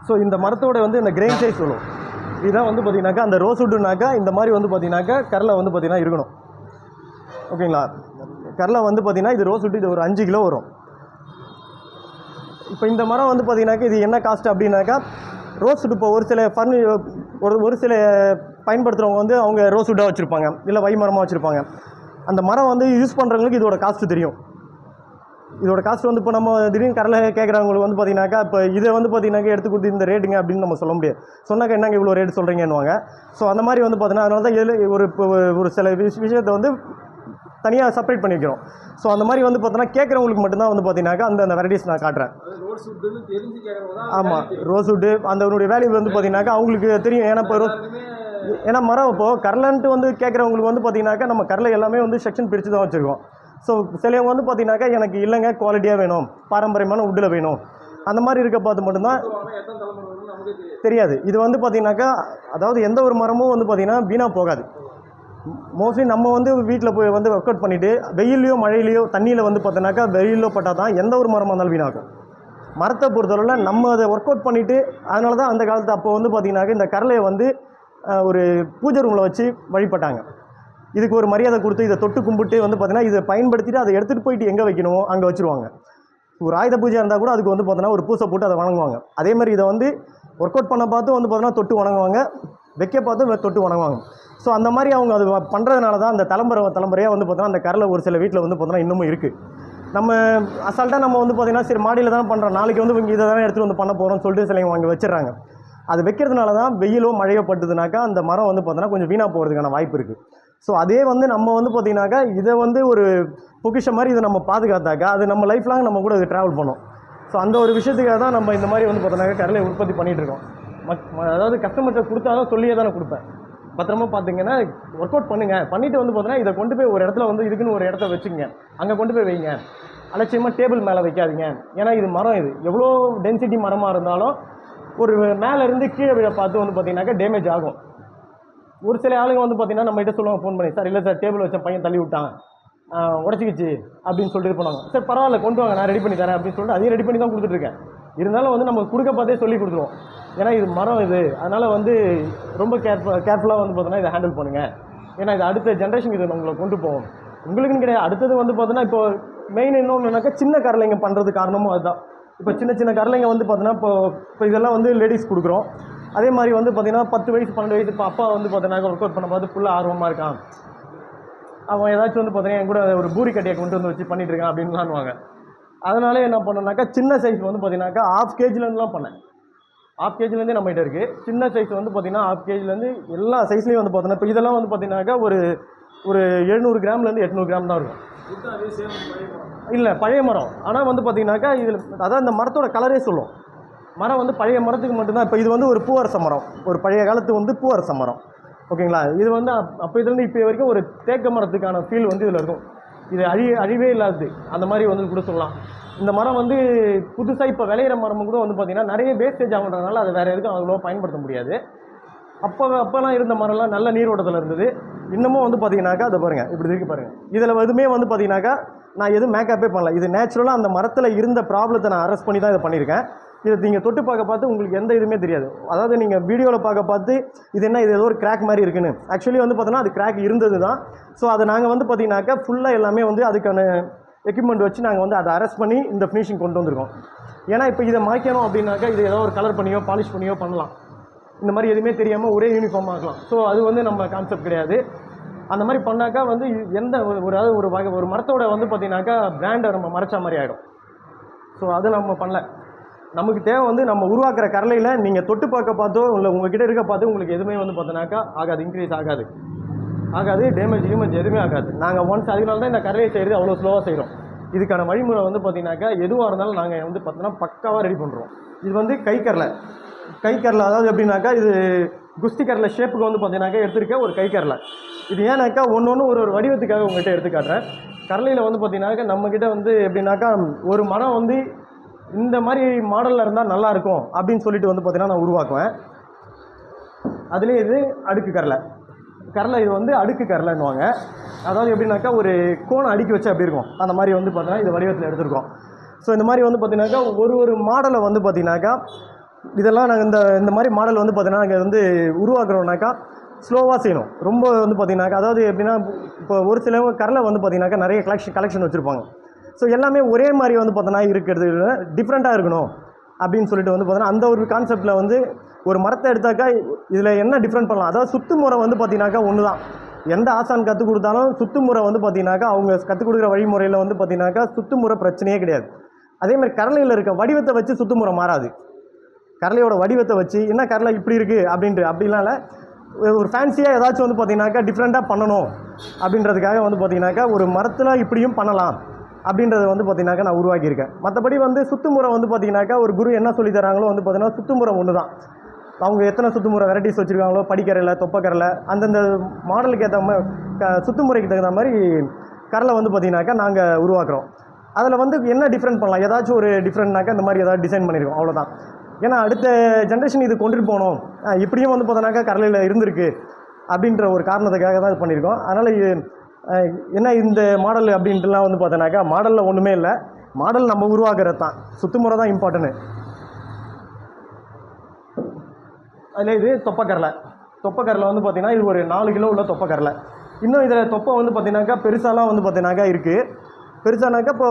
ஸோ இந்த மரத்தோட வந்து இந்த கிரெயின் சைஸ் சொல்லும் இதுதான் வந்து பார்த்தீங்கன்னாக்கா அந்த ரோஸ்வுட்டுனாக்கா இந்த மாதிரி வந்து பார்த்திங்கனாக்கா கரில் வந்து பார்த்தீங்கன்னா இருக்கணும். ஓகேங்களா? கரலை வந்து பார்த்தீங்கன்னா இது ரோஸ்வுட்டு இது ஒரு அஞ்சு கிலோ வரும். இப்போ இந்த மரம் வந்து பார்த்தீங்கன்னாக்கா இது என்ன காஸ்ட் அப்படின்னாக்கா ரோஸ்வுட் இப்போ ஒரு சில ஃபர்னி ஒரு ஒரு சில பயன்படுத்துகிறவங்க வந்து அவங்க ரோஸ்வுட்டாக வச்சுருப்பாங்க. இல்லை வை மரமாக வச்சுருப்பாங்க. அந்த மரம் வந்து யூஸ் பண்ணுறவங்களுக்கு இதோட காஸ்ட் தெரியும். இதோட காஸ்ட் வந்து இப்போ நம்ம திடீர்னு கடலை கேட்குறவங்களுக்கு வந்து பார்த்தீங்கன்னாக்கா இப்போ இதை வந்து பார்த்தீங்கன்னாக்கா எடுத்து கொடுத்து இந்த ரேட்டுங்க அப்படின்னு நம்ம சொல்ல முடியாது. சொன்னாக்கா என்னங்க இவ்வளோ ரேட் சொல்கிறீங்கன்னுவாங்க ஸோ அந்த மாதிரி வந்து பார்த்தீங்கன்னா அதனால தான் ஒரு ஒரு சில விஷயத்தை வந்து தனியாக செப்பரேட் பண்ணி வைக்கிறோம். ஸோ அந்த மாதிரி வந்து பார்த்தோன்னா கேட்குறவங்களுக்கு மட்டும்தான் வந்து பார்த்தீங்கன்னாக்கா அந்த அந்த வெரைட்டிஸ் நான் காட்டுறேன். ஆமாம் ரோஸ்வுட்டு அந்த வேல்யூ வந்து பார்த்தீங்கன்னாக்கா அவங்களுக்கு தெரியும். ஏன்னா இப்போ ரோஸ் ஏன்னா மரம் இப்போது கரலன்ட்டு வந்து கேட்குறவங்களுக்கு வந்து பார்த்தீங்கன்னாக்கா நம்ம கரலை எல்லாமே வந்து செக்ஷன் பிரித்து தான் வச்சுருக்கோம். ஸோ சிலவங்க வந்து பார்த்தீங்கன்னாக்கா எனக்கு இல்லைங்க குவாலிட்டியாக வேணும். பாரம்பரியமான உட்டில் வேணும். அந்த மாதிரி இருக்க பார்த்து மட்டும்தான் தெரியாது. இது வந்து பார்த்தீங்கன்னாக்கா அதாவது எந்த ஒரு மரமும் வந்து பார்த்தீங்கன்னா வீணாக போகாது. மோஸ்ட்லி நம்ம வந்து வீட்டில் போய் வந்து ஒர்க் அவுட் பண்ணிவிட்டு வெயிலையோ மழையிலையோ தண்ணியில் வந்து பார்த்தோன்னாக்கா வெயிலோ பட்டால் தான் எந்த ஒரு மரமாக இருந்தாலும் வீணாகும். மரத்தை பொறுத்தளவில் நம்ம அதை ஒர்க் அவுட் பண்ணிவிட்டு அதனால தான் அந்த காலத்து அப்போ வந்து பார்த்திங்கனாக்கா இந்த கரலையை வந்து ஒரு பூஜை ரூமில் வச்சு வழிபட்டாங்க. இதுக்கு ஒரு மரியாதை கொடுத்து இதை தொட்டு கும்பிட்டு வந்து பார்த்திங்கன்னா இதை பயன்படுத்திட்டு அதை எடுத்துகிட்டு போயிட்டு எங்கே வைக்கணுமோ அங்கே வச்சுருவாங்க. ஒரு ஆயுத பூஜை இருந்தால் கூட அதுக்கு வந்து பார்த்தோன்னா ஒரு பூசை போட்டு அதை வணங்குவாங்க. அதே மாதிரி இதை வந்து ஒர்க் அவுட் பண்ண பார்த்து வந்து பார்த்தோன்னா தொட்டு வணங்குவாங்க. வைக்க பார்த்து தொட்டு வணங்குவாங்க. ஸோ அந்த மாதிரி அவங்க அது பண்ணுறதுனால தான் அந்த தலைமுறை தலைமுறையாக வந்து பார்த்தோன்னா அந்த கரலை ஒரு சில வீட்டில் வந்து பார்த்தோன்னா இன்னமும் இருக்குது நம்ம அசால்ட்டாக நம்ம வந்து பார்த்திங்கன்னா சரி மாடியில் தான் பண்ணுறோம் நாளைக்கு வந்து இங்கே இதை தானே எடுத்துகிட்டு வந்து பண்ண போகிறோம்னு சொல்லிட்டு சிலைங்க வாங்கி வச்சிடுறாங்க. அது வைக்கிறதுனால தான் வெயிலோ மழையோ பட்டுதுனாக்கா அந்த மரம் வந்து பார்த்தோன்னா கொஞ்சம் வீணாக போகிறதுக்கான வாய்ப்பு இருக்குது ஸோ அதே வந்து நம்ம வந்து பார்த்திங்கனாக்கா இதை வந்து ஒரு பொக்கிஷம் மாதிரி இதை நம்ம பாதுகாத்தாக்கா அது நம்ம லைஃப் லாங் நம்ம கூட இது ட்ராவல் பண்ணோம். ஸோ அந்த ஒரு விஷயத்துக்காக தான் நம்ம இந்த மாதிரி வந்து பார்த்தோன்னாக்கா கடலை உற்பத்தி பண்ணிகிட்டு இருக்கோம். அதாவது கஸ்டமர்கிட்ட கொடுத்தாலும் சொல்லியே தானே கொடுப்பேன். பத்திரமா பார்த்தீங்கன்னா ஒர்க் அவுட் பண்ணுங்க. பண்ணிட்டு வந்து பார்த்தீங்கன்னா இதை கொண்டு போய் ஒரு இடத்துல வந்து இதுக்குன்னு ஒரு இடத்த வச்சுங்க அங்கே கொண்டு போய் வைங்க. அலட்சியமாக டேபிள் மேலே வைக்காதீங்க. ஏன்னா இது மரம் இது. எவ்வளோ டென்சிட்டி மரமாக இருந்தாலும் ஒரு மேலே இருந்து கீழே விழ பார்த்து வந்து பார்த்தீங்கன்னாக்கா டேமேஜ் ஆகும். ஒரு சில ஆளுங்க வந்து பார்த்தீங்கன்னா நம்மகிட்ட சொல்லுவாங்க ஃபோன் பண்ணி சார் இல்லை சார் டேபிள் வச்ச பையன் தள்ளி விட்டான். உடச்சிக்கிச்சு. அப்படின்னு சொல்லிட்டு போனாங்க. சார் பரவாயில்ல கொண்டு வாங்க. நான் ரெடி பண்ணி தரேன். அப்படின்னு சொல்லிட்டு அதையும் ரெடி பண்ணி தான் கொடுத்துட்ருக்கேன் இருந்தாலும் வந்து நம்ம கொடுக்க பார்த்தே சொல்லி கொடுத்துருவோம். ஏன்னா இது மரம் இது. அதனால் வந்து ரொம்ப கேர்ஃபுல் கேர்ஃபுல்லாக வந்து பார்த்தோன்னா இதை ஹேண்டில் பண்ணுங்கள் ஏன்னா இது அடுத்த ஜென்ரேஷன் இதை உங்களை கொண்டு போகும். உங்களுக்குன்னு கிடையாது. அடுத்தது வந்து பார்த்தோன்னா இப்போ மெயின் இன்னொன்றுனாக்கா சின்ன கரலைங்க பண்ணுறது காரணமும் அதுதான். இப்போ சின்ன சின்ன கரலைங்க வந்து பார்த்தோன்னா இப்போ இப்போ இதெல்லாம் வந்து லேடிஸ் கொடுக்குறோம். அதே மாதிரி வந்து பார்த்திங்கன்னா பத்து வயசு பன்னெண்டு வயசு இப்போ அப்பா வந்து பார்த்தோன்னா ஒர்க் அவுட் பண்ணும்போது ஃபுல்லாக ஆர்வமாக இருக்கான். அவன் ஏதாச்சும் வந்து பார்த்தீங்கன்னா என் கூட ஒரு பூரி கட்டியை கொண்டு வந்து வச்சு பண்ணிட்டு இருக்கான் அப்படின்லான்வாங்க அதனால என்ன பண்ணேன்னாக்கா சின்ன சைஸ் வந்து பார்த்தீங்கன்னாக்கா ஆஃப் கேஜிலேருந்துலாம் பண்ணேன். ஆஃப் கேஜிலேருந்தே நம்மகிட்ட இருக்குது சின்ன சைஸ் வந்து பார்த்திங்கன்னா ஆஃப் கேஜிலேருந்து எல்லா சைஸ்லேயும் வந்து பார்த்தீங்கன்னா இப்போ இதெல்லாம் வந்து பார்த்திங்கனாக்கா ஒரு ஒரு எழுநூறு கிராம்லேருந்து எட்நூறு கிராம் தான் இருக்கும். இல்லை பழைய மரம். ஆனால் வந்து பார்த்தீங்கன்னாக்கா இதில் அதான் இந்த மரத்தோட கலரே சொல்லும் மரம் வந்து பழைய மரத்துக்கு மட்டும்தான் இப்போ இது வந்து ஒரு பூவரச மரம். ஒரு பழைய காலத்து வந்து பூவரச மரம். ஓகேங்களா? இது வந்து அப்- அப்போ இதுலேருந்து இப்போ வரைக்கும் ஒரு தேக்க மரத்துக்கான ஃபீல் வந்து இதில் இருக்கும். இது அழி அழிவே இல்லாதது. அந்த மாதிரி வந்து கூட சொல்லலாம். இந்த மரம் வந்து புதுசாக இப்போ விளையிற மரம் கூட வந்து பார்த்திங்கன்னா நிறைய வேஸ்டேஜ் ஆகுன்றதுனால அதை வேறு எதுக்கும் அவ்வளோ பயன்படுத்த முடியாது. அப்போ அப்போலாம் இருந்த மரம்லாம் நல்ல நீரோட்டத்தில் இருந்தது. இன்னமும் வந்து பார்த்தீங்கன்னாக்கா அதை பாருங்கள் இப்படி இருக்கு பாருங்கள் இதில் எதுவுமே வந்து பார்த்தீங்கன்னாக்கா நான் எதுவும் மேக்கப்பே பண்ணல. இது நேச்சுரலாக அந்த மரத்தில் இருந்த ப்ராப்ளத்தை நான் அரெஸ்ட் பண்ணி தான் இதை பண்ணியிருக்கேன். இதை நீங்கள் தொட்டு பார்க்க பார்த்து உங்களுக்கு எந்த இதுவுமே தெரியாது. அதாவது நீங்கள் வீடியோவில் பார்க்க பார்த்து இது என்ன இது ஏதோ ஒரு கிராக் மாதிரி இருக்குன்னு. ஆக்சுவலி வந்து பார்த்தோன்னா அது கிராக் இருந்தது தான் ஸோ அதை நாங்கள் வந்து பார்த்தீங்கன்னாக்கா ஃபுல்லாக எல்லாமே வந்து அதுக்கான எக்யூப்மெண்ட் வச்சு நாங்கள் வந்து அதை அரெஸ்ட் பண்ணி இந்த ஃபினிஷிங் கொண்டு வந்திருக்கோம். ஏன்னா இப்போ இதை மாய்க்கணும் அப்படின்னாக்கா இது ஏதோ ஒரு கலர் பண்ணியோ பாலிஷ் பண்ணியோ பண்ணலாம். இந்த மாதிரி எதுவுமே தெரியாமல் ஒரே யூனிஃபார்ம் ஆக்கலாம். ஸோ அது வந்து நம்ம கான்செப்ட் கிடையாது. அந்த மாதிரி பண்ணாக்கா வந்து எந்த ஒரு அதாவது ஒரு வகை ஒரு மரத்தோட வந்து பார்த்தீங்கன்னாக்கா பிராண்டை நம்ம மறைச்ச மாதிரி ஆகிடும் ஸோ அது நம்ம பண்ணல. நமக்கு தேவை வந்து நம்ம உருவாக்குற கரலையில் நீங்கள் தொட்டு பார்க்க பார்த்தோ இல்லை உங்ககிட்ட இருக்க பார்த்து உங்களுக்கு எதுவுமே வந்து பார்த்தோன்னாக்கா ஆகாது இன்க்ரீஸ் ஆகாது. ஆகாது டேமேஜ் கிமேஜ் எதுவுமே ஆகாது. நாங்கள் ஒன்ஸ் அதனால தான் இந்த கரையை செய்கிறது அவ்வளோ ஸ்லோவாக செய்கிறோம் இதுக்கான வழிமுறை வந்து பார்த்தீங்கன்னாக்கா எதுவாக இருந்தாலும் நாங்கள் வந்து பார்த்தோன்னா பக்காவாக ரெடி பண்ணுறோம் இது வந்து கை கரலை கை கரலை அதாவது எப்படின்னாக்கா இது குஸ்தி கரலை ஷேப்புக்கு வந்து பார்த்தீங்கன்னாக்கா எடுத்திருக்க ஒரு கை கரலை இது ஏன்னாக்கா ஒன்று ஒன்று ஒரு ஒரு வடிவத்துக்காக உங்கள்கிட்ட எடுத்து காட்டுறேன். கரலையில் வந்து பார்த்தீங்கன்னாக்கா நம்மக்கிட்ட வந்து எப்படின்னாக்கா ஒரு மரம் வந்து இந்த மாதிரி மாடலில் இருந்தால் நல்லாயிருக்கும் அப்படின்னு சொல்லிட்டு வந்து பார்த்தீங்கன்னா நான் உருவாக்குவேன். அதுலேயே இது அடுக்கு கரலை கரலை இது வந்து அடுக்கு கரலைன்னுவாங்க அதாவது எப்படின்னாக்கா ஒரு கோணம் அடுக்கி வச்சு அப்படி இருக்கும். அந்த மாதிரி வந்து பார்த்தீங்கன்னா இது வடிவத்தில் எடுத்திருக்கோம். ஸோ இந்த மாதிரி வந்து பார்த்தீங்கன்னாக்கா ஒரு ஒரு மாடலை வந்து பார்த்தீங்கன்னாக்கா இதெல்லாம் நாங்கள் இந்த இந்த மாதிரி மாடல் வந்து பார்த்தீங்கன்னா நாங்கள் வந்து உருவாக்குறோம்னாக்கா ஸ்லோவாக செய்யணும். ரொம்ப வந்து பார்த்தீங்கன்னாக்கா அதாவது எப்படின்னா இப்போ ஒரு சிலவங்க கரலை வந்து பார்த்தீங்கன்னாக்கா நிறைய கலெக்ஷன் கலெக்ஷன் வச்சுருப்பாங்க. ஸோ எல்லாமே ஒரே மாதிரி வந்து பார்த்தோன்னா இருக்கிறது. டிஃப்ரெண்ட்டாக இருக்கணும் அப்படின்னு சொல்லிட்டு வந்து பார்த்தோன்னா அந்த ஒரு கான்செப்டில் வந்து ஒரு மரத்தை எடுத்தாக்கா இதில் என்ன டிஃப்ரெண்ட் பண்ணலாம்? அதாவது சுத்து முறை வந்து பார்த்தீங்கன்னாக்கா ஒன்று தான் எந்த ஆசான் கற்றுக் கொடுத்தாலும் சுத்து முறை வந்து பார்த்தீங்கன்னாக்கா அவங்க கற்றுக் கொடுக்குற வழிமுறையில் வந்து பார்த்தீங்கன்னாக்கா சுத்து முறை பிரச்சனையே கிடையாது. அதே மாதிரி கரலையில் இருக்க வடிவத்தை வச்சு சுத்து முறை மாறாது. கரலையோட வடிவத்தை வச்சு என்ன கரலை இப்படி இருக்குது அப்படின்ட்டு. அப்படிலாம் இல்லை ஒரு ஃபேன்சியாக ஏதாச்சும் வந்து பார்த்தீங்கன்னாக்கா டிஃப்ரெண்ட்டாக பண்ணணும் அப்படின்றதுக்காக வந்து பார்த்தீங்கன்னாக்கா ஒரு மரத்தில் இப்படியும் பண்ணலாம். அப்படின்றத வந்து பார்த்திங்கனாக்கா நான் உருவாக்கியிருக்கேன். மற்றபடி வந்து சுத்துமுறை வந்து பார்த்தீங்கன்னாக்கா ஒரு குரு என்ன சொல்லி தராங்களோ வந்து பார்த்திங்கன்னா சுத்துமுறை ஒன்று தான் அவங்க எத்தனை சுத்துமுறை வெரைட்டிஸ் வச்சுருக்காங்களோ படிக்கரையில் தொப்பக்கரில் அந்தந்த மாடலுக்கு ஏற்ற மாதிரி க- சுத்துமுறைக்கு தகுந்த மாதிரி கரலை வந்து பார்த்திங்கனாக்கா நாங்கள் உருவாக்குறோம். அதில் வந்து என்ன டிஃப்ரெண்ட் பண்ணலாம்? ஏதாச்சும் ஒரு டிஃப்ரெண்ட்னாக்கா இந்த மாதிரி ஏதாவது டிசைன் பண்ணியிருக்கோம் அவ்வளோதான் ஏன்னா அடுத்த ஜென்ரேஷன் இது கொண்டுட்டு போகணும். இப்படியும் வந்து பார்த்தோன்னாக்கா கரலையில் இருந்திருக்கு. அப்படின்ற ஒரு காரணத்துக்காக தான் இது பண்ணியிருக்கோம் அதனால் என்ன இந்த மாடல் அப்படின்ட்டுலாம் வந்து பார்த்தோன்னாக்கா மாடலில் ஒன்றுமே இல்லை. மாடல் நம்ம உருவாக்குறது தான். சுத்துமுறை தான் இம்பார்ட்டன்ட்டு அதில் இது தொப்பக்கரலை. தொப்பக்கரலை வந்து பார்த்திங்கன்னா இது ஒரு நாலு கிலோ உள்ள தொப்பக்கரலை. இன்னும் இதில் தொப்பை வந்து பார்த்தீங்கன்னாக்கா பெருசாலாம் வந்து பார்த்தீங்கன்னாக்கா இருக்குது பெருசானாக்கா இப்போ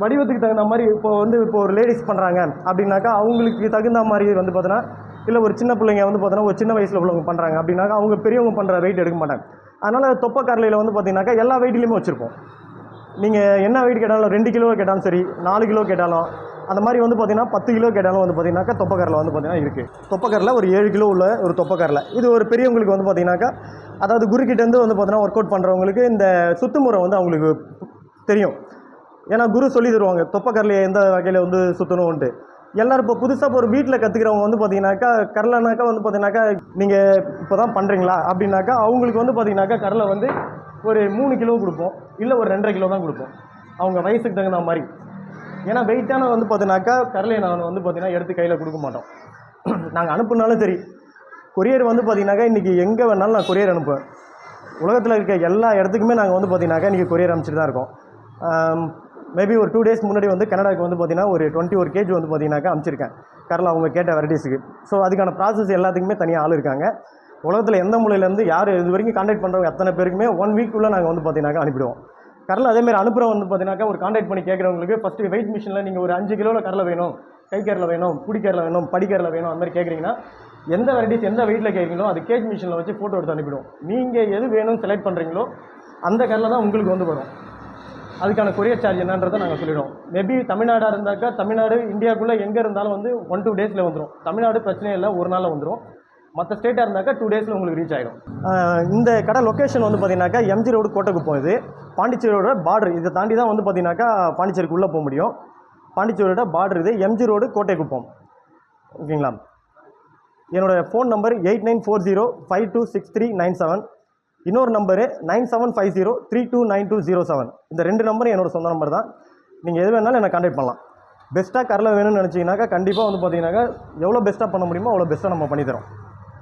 வடிவத்துக்கு தகுந்த மாதிரி இப்போ வந்து இப்போ ஒரு லேடிஸ் பண்ணுறாங்க அப்படின்னாக்கா அவங்களுக்கு தகுந்த மாதிரி வந்து பார்த்தீங்கன்னா இல்லை ஒரு சின்ன பிள்ளைங்க வந்து பார்த்தோன்னா ஒரு சின்ன வயசில் உள்ளவங்க பண்ணுறாங்க அப்படின்னாக்கா அவங்க பெரியவங்க பண்ணுற வெயிட் எடுக்க மாட்டாங்க. அதனால் தொப்பக்கரலையில் வந்து பார்த்தீங்கன்னாக்கா எல்லா வெயிட்லேயுமே வச்சுருப்போம். நீங்கள் என்ன வெயிட் கேட்டாலும் ரெண்டு கிலோ கேட்டாலும் சரி நாலு கிலோ கேட்டாலும் அந்த மாதிரி வந்து பார்த்திங்கன்னா பத்து கிலோ கேட்டாலும் வந்து பார்த்தீங்கன்னாக்கா தொப்பக்கரில் வந்து பார்த்திங்கன்னா இருக்குது தொப்பக்கரில் ஒரு ஏழு கிலோ உள்ள ஒரு தொப்பக்கரில் இது ஒரு பெரியவங்களுக்கு வந்து பார்த்தீங்கன்னாக்கா அதாவது குருக்கிட்டேருந்து வந்து பார்த்திங்கன்னா ஒர்க் அவுட் பண்ணுறவங்களுக்கு இந்த சுத்துமுறை வந்து அவங்களுக்கு தெரியும். ஏன்னா குரு சொல்லி தருவாங்க தொப்பக்கரலையை எந்த வகையில் வந்து சுற்றணும்ன்ட்டு எல்லாரும் இப்போ புதுசாக இப்போ ஒரு வீட்டில் கற்றுக்கிறவங்க வந்து பார்த்தீங்கன்னாக்கா கரலைனாக்கா வந்து பார்த்தீங்கன்னாக்கா நீங்கள் இப்போ தான் பண்ணுறீங்களா அப்படின்னாக்கா அவங்களுக்கு வந்து பார்த்தீங்கன்னாக்கா கரலை வந்து ஒரு மூணு கிலோ கொடுப்போம். இல்லை ஒரு ரெண்டரை கிலோ தான் கொடுப்போம். அவங்க வயசுக்கு தகுந்த மாதிரி. ஏன்னா வெயிட்டான வந்து பார்த்தீங்கன்னாக்கா கரலையை நான் வந்து பார்த்தீங்கன்னா எடுத்து கையில் கொடுக்க மாட்டோம். நாங்கள் அனுப்புனாலும் சரி. கொரியர் வந்து பார்த்தீங்கன்னாக்கா இன்றைக்கி எங்கே வேணாலும் நான் கொரியர் அனுப்புவேன். உலகத்தில் இருக்க எல்லா இடத்துக்குமே நாங்கள் வந்து பார்த்தீங்கன்னாக்கா இன்றைக்கி கொரியர் அனுப்பிச்சிட்டு தான் இருக்கோம் மேபி ஒரு டூ டேஸ் முன்னாடி வந்து கனடாக்கு வந்து பார்த்தீங்கன்னா ஒரு டுவெண்ட்டி ஒரு கேஜி வந்து பார்த்தீங்கன்னாக்கா அனுப்பிச்சிருக்கேன் கரலை அவங்க கேட்ட வெரைட்டிஸுக்கு ஸோ அதுக்கான ப்ராசஸ் எல்லாத்துக்குமே தனியாக ஆள் இருக்காங்க. உலகத்தில் எந்த மூலையிலேருந்து யார் இது வரைக்கும் காண்டாக்ட் பண்ணுறவங்க எத்தனை பேருக்குமே ஒன் வீக்குள்ளே நாங்கள் வந்து பார்த்தீங்கன்னாக்கா அனுப்பிடுவோம். கரலை அதேமாதிரி அனுப்புகிறவங்க வந்து பார்த்தீங்கன்னாக்கா ஒரு காண்டாக்ட் பண்ணி கேட்குறவங்களுக்கு ஃபஸ்ட்டு வெயிட் மிஷினில் நீங்கள் ஒரு அஞ்சு கிலோவில் கரலை வேணும் கை கரலை வேணும் பிடிக்கரில் வேணும் படிக்கரில் வேணும் அந்த மாதிரி கேட்குறீங்கன்னா எந்த வெரைட்டிஸ் எந்த வெயிட்டில் கேட்குறீங்களோ அது கேஜ் மிஷினில் வச்சு ஃபோட்டோ எடுத்து அனுப்பிடுவோம். நீங்கள் எது வேணும்னு செலக்ட் பண்ணுறீங்களோ அந்த கரில் தான் உங்களுக்கு வந்து வரும். அதுக்கான கொரியர் சார்ஜ் என்னன்றதை நாங்கள் சொல்லிடுவோம். மேபி தமிழ்நாடாக இருந்தாக்கா தமிழ்நாடு இந்தியாவுக்குள்ளே எங்கே இருந்தாலும் வந்து ஒன் டூ டேஸில் வந்துடும் தமிழ்நாடு பிரச்சனை இல்லை ஒரு நாளில் வந்துடும் மற்ற ஸ்டேட்டாக இருந்தாக்கா டூ டேஸில் உங்களுக்கு ரீச் ஆகிடும் இந்த கடை லொக்கேஷன் வந்து பார்த்தீங்கன்னாக்கா எம்ஜி ரோடு கோட்டைக்கு இது பாண்டிச்சேரியோட பார்டர் இதை தாண்டி தான் வந்து பார்த்தீங்கன்னாக்கா பாண்டிச்சேரிக்கு உள்ளே போக முடியும். பாண்டிச்சேரியோட பார்டர் இது எம்ஜி ரோடு கோட்டைக்குப்பம் ஓகேங்களா? என்னோடய phone number eight nine four zero five two six three nine seven இன்னொரு number nine seven five zero three two nine two zero seven. இந்த ரெண்டு நம்பரும் என்னோட சொந்த நம்பர் தான். நீங்கள் எது வேணாலும் என்னை கான்டாக்ட் பண்ணலாம். பெஸ்ட்டாக கரில் வேணும்னு நினச்சிங்கனாக்கா கண்டிப்பாக வந்து பார்த்தீங்கன்னாக்கா எவ்வளோ பெஸ்ட்டாக பண்ண முடியுமோ அவ்வளோ பெஸ்ட்டாக நம்ம பண்ணித்தரோம்